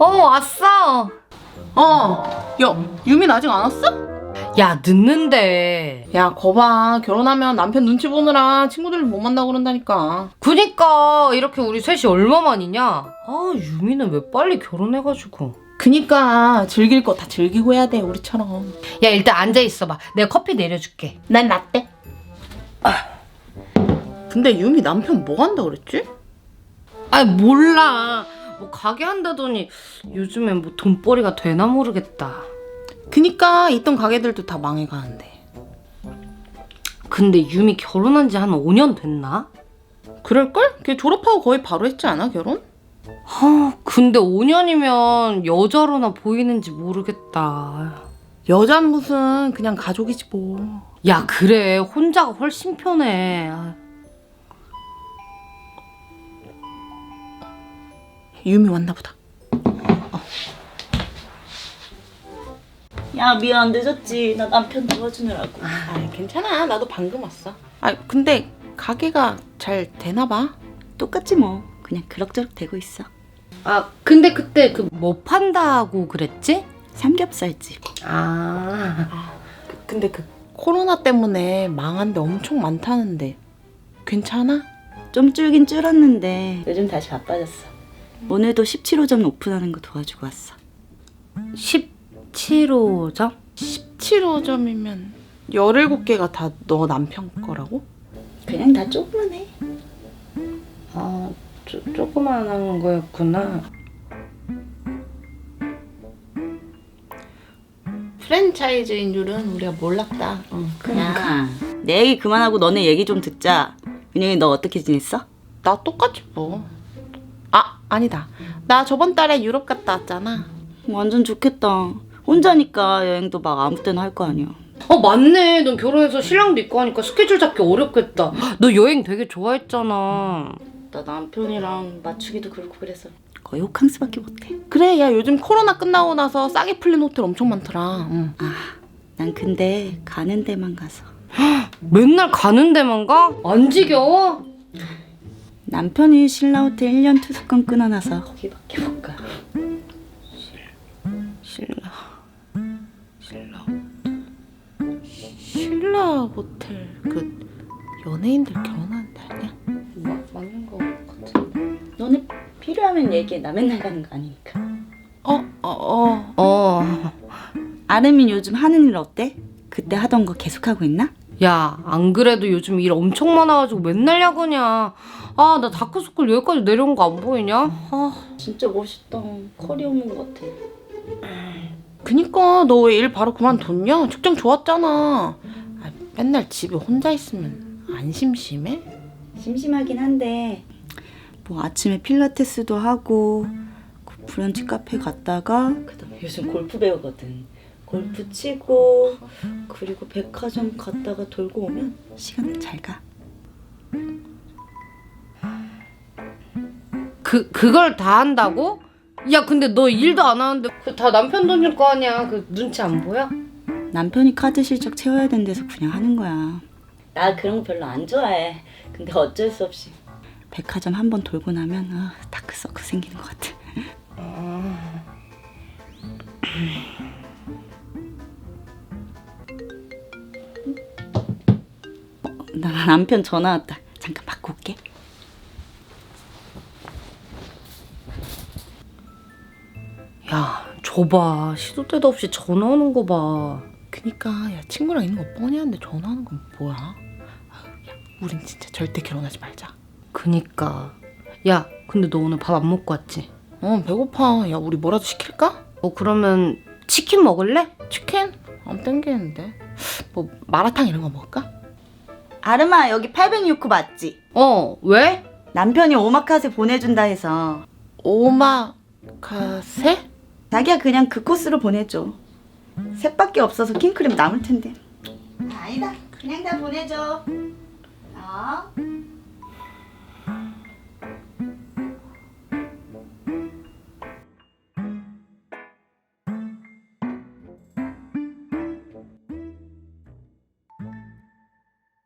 어, 왔어. 어, 야, 유민 아직 안 왔어? 야, 늦는데. 야, 거봐. 결혼하면 남편 눈치 보느라 친구들 못 만나고 그런다니까. 그니까, 이렇게 우리 셋이 얼마만이냐? 아, 유미는 왜 빨리 결혼해가지고. 그니까 즐길 거 다 즐기고 해야 돼, 우리처럼. 야, 일단 앉아 있어봐. 내가 커피 내려줄게. 난 라떼. 아. 근데 유미 남편 뭐 한다 그랬지? 아, 몰라. 뭐, 가게 한다더니, 요즘엔 뭐 돈벌이가 되나 모르겠다. 그니까 있던 가게들도 다 망해가는데. 근데 유미 결혼한 지 한 5년 됐나? 그럴걸? 걔 졸업하고 거의 바로 했지 않아, 결혼? 아, 근데 5년이면 여자로나 보이는지 모르겠다. 여잔 무슨 그냥 가족이지 뭐. 야, 그래. 혼자가 훨씬 편해. 아, 유미 왔나 보다. 야 미안 늦었지 나 남편 도와주느라고 아, 괜찮아. 나도 방금 왔어. 아, 근데 가게가 잘 되나 봐. 똑같지 뭐 그냥 그럭저럭 되고 있어 아, 근데 그때 그 뭐 판다고 그랬지? 삼겹살집 아. 근데 그 코로나 때문에 망한 데 엄청 많다는데 괜찮아? 좀 줄긴 줄었는데 요즘 다시 바빠졌어 오늘도 17호점 오픈하는 거 도와주고 왔어 17호점? 17호점이면 17개가 다 너 남편 거라고? 그냥 다 조그만해 아, 쪼, 조그만한 거였구나. 프랜차이즈인 줄은 우리가 몰랐다. 응. 그냥 내 얘기 그만하고 너네 얘기 좀 듣자 민영이 너 어떻게 지냈어? 나 똑같지 뭐. 아, 아니다. 나 저번 달에 유럽 갔다 왔잖아. 완전 좋겠다 혼자니까 여행도 막 아무 때나 할 거 아니야 어, 맞네. 넌 결혼해서 신랑도 있고 하니까 스케줄 잡기 어렵겠다. 너 여행 되게 좋아했잖아. 나 남편이랑 맞추기도 그렇고 그래서 거의 호캉스밖에 못해 그래, 야 요즘 코로나 끝나고 나서 싸게 풀린 호텔 엄청 많더라. 응. 난 근데 가는 데만 가서 맨날 가는 데만 가? 안 지겨워? 남편이 신라 호텔 1년 투숙권 끊어놔서 거기밖에 못 가. 신라. 신라. 신라 호텔 그 연예인들 결혼하는 데 아니야? 마, 맞는 거 같은데. 너네 필요하면 얘기해. 나 맨날 가는 거 아니니까. 어, 어, 어. 어. 아름이 요즘 하는 일 어때? 그때 하던 거 계속 하고 있나? 야, 안 그래도 요즘 일 엄청 많아가지고 맨날 야근이야. 아, 나 다크서클 여기까지 내려온 거 안 보이냐? 아, 진짜 멋있다. 커리어문 같아. 그니까 너 왜 일 바로 그만뒀냐? 직장 좋았잖아. 아, 맨날 집에 혼자 있으면 안 심심해? 심심하긴 한데 뭐 아침에 필라테스도 하고 그 브런치 카페 갔다가 그다음에 요즘 골프 배우거든. 골프 치고 그리고 백화점 갔다가 돌고 오면 시간 잘 가. 그, 그걸 다 한다고? 야, 근데 너 일도 안 하는데 그 다 남편 돈일 거 아니야. 그 눈치 안 보여? 남편이 카드 실적 채워야 된대서 그냥 하는 거야. 나 그런 거 별로 안 좋아해. 근데 어쩔 수 없이. 백화점 한 번 돌고 나면 아, 다크서클 생기는 것 같아. 어, 나 남편 전화 왔다. 잠깐 받고 올게. 야, 줘봐. 시도 때도 없이 전화 오는 거 봐. 그니까 야 친구랑 있는 거 뻔히 하는데 전화하는 건 뭐야? 아유, 야, 우린 진짜 절대 결혼하지 말자. 그니까. 야, 근데 너 오늘 밥 안 먹고 왔지? 어 배고파. 야 우리 뭐라도 시킬까? 어, 그러면 치킨 먹을래? 치킨? 안 땡기는데. 뭐 마라탕 이런 거 먹을까? 아름아 여기 806호 맞지? 어, 왜? 남편이 오마카세 보내준다 해서 오마카세? 자기야 그냥 그 코스로 보내줘. 셋밖에 없어서 킹크림 남을 텐데. 아니다. 그냥 다 보내줘.